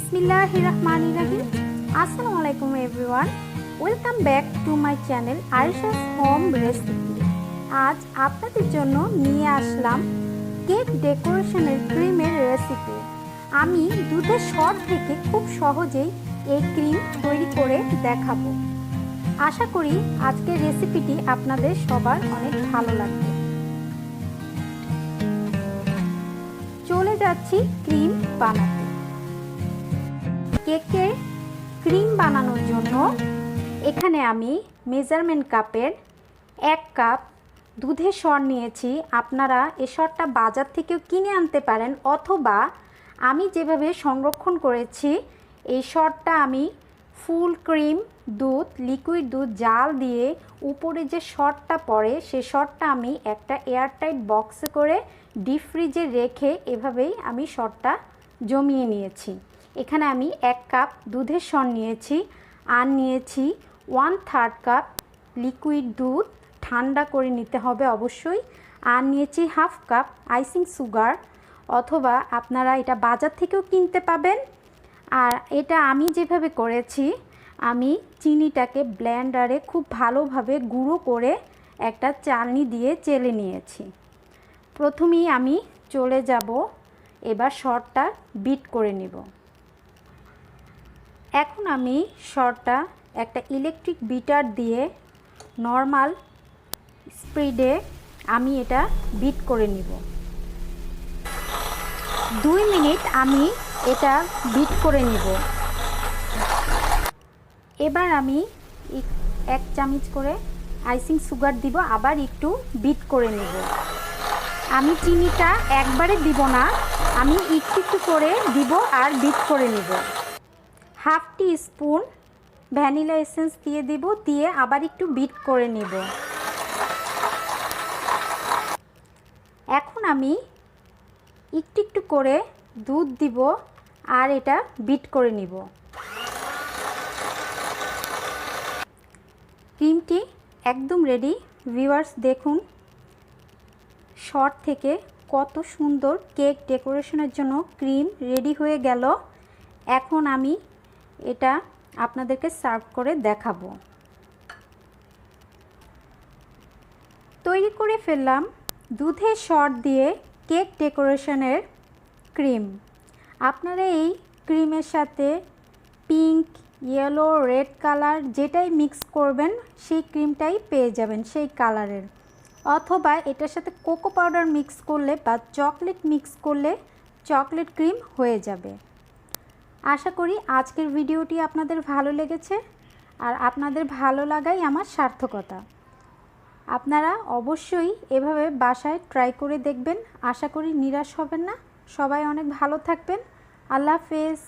বিসমিল্লাহ রহমান রাহিম আসসালামু আলাইকুম everyone. Welcome back to my channel Arisha's home recipe. আজ আপনাদের জন্য নিয়ে আসলাম কেক ডেকোরেশনের ক্রিমের রেসিপি। আমি দুধের শট থেকে খুব সহজেই এই ক্রিম তৈরি করে দেখাবো। আশা করি আজকের রেসিপিটি আপনাদের সবার অনেক ভালো লাগবে। চলে যাচ্ছি ক্রিম বানাতে। কেকের ক্রিম বানানোর জন্য এখানে আমি মেজারমেন্ট কাপের এক কাপ দুধের সর নিয়েছি। আপনারা এ সরটা বাজার থেকেও কিনে আনতে পারেন অথবা আমি যেভাবে সংরক্ষণ করেছি, এই সরটা আমি ফুল ক্রিম দুধ, লিকুইড দুধ, জাল দিয়ে উপরে যে শটটা পড়ে, সে শটটা আমি একটা এয়ারটাইট বক্সে করে ডিপ ফ্রিজে রেখে এভাবেই আমি শটটা জমিয়ে নিয়েছি। এখানে আমি এক কাপ দুধের সর নিয়েছি, আর নিয়েছি ওয়ান থার্ড কাপ লিকুইড দুধ। ঠান্ডা করে নিতে হবে অবশ্যই। আর নিয়েছি হাফ কাপ আইসিং সুগার অথবা আপনারা এটা বাজার থেকেও কিনতে পাবেন। আর এটা আমি যেভাবে করেছি, আমি চিনিটাকে ব্লেন্ডারে খুব ভালোভাবে গুঁড়ো করে একটা চালনি দিয়ে চেলে নিয়েছি। প্রথমেই আমি চলে যাব, এবার শর্টটা বিট করে নিব। এখন আমি শর্টটা একটা ইলেকট্রিক বিটার দিয়ে নর্মাল স্পিডে আমি এটা বিট করে নিব। দুই মিনিট আমি এটা বিট করে নিব। এবার আমি এক চামচ করে আইসিং সুগার দিব, আবার একটু বিট করে নেব। আমি চিনিটা একবারে দিব না, আমি একটু একটু করে দিব আর বিট করে নেব। Half teaspoon vanilla essence দিয়ে দিব, দিয়ে আবার একটু বিট করে নেব। এখন আমি একটু একটু করে দুধ দিব আর এটা বিট করে নিব। ক্রিমটি একদম রেডি ভিউয়ার্স দেখুন শর্ট থেকে কত সুন্দর কেক ডেকোরেশনের জন্য ক্রিম রেডি হয়ে গেল। এখন আমি এটা আপনাদেরকে সার্ভ করে দেখাবো। তৈরি করে ফেললাম দুধে শর্ট দিয়ে কেক ডেকোরেশনের ক্রিম। আপনারা এই ক্রিমের সাথে পিঙ্ক, ইয়েলো, রেড কালার যেটাই মিক্স করবেন, সেই ক্রিমটাই পেয়ে যাবেন সেই কালারের। অথবা এটার সাথে কোকো পাউডার মিক্স করলে বা চকলেট মিক্স করলে চকলেট ক্রিম হয়ে যাবে। আশা করি আজকের ভিডিওটি আপনাদের ভালো লেগেছে আর আপনাদের ভালো লাগাই আমার সার্থকতা। আপনারা অবশ্যই এভাবে বাসায় ট্রাই করে দেখবেন। আশা করি নিরাশ হবেন না। সবাই অনেক ভালো থাকবেন। আল্লাহ হাফেজ।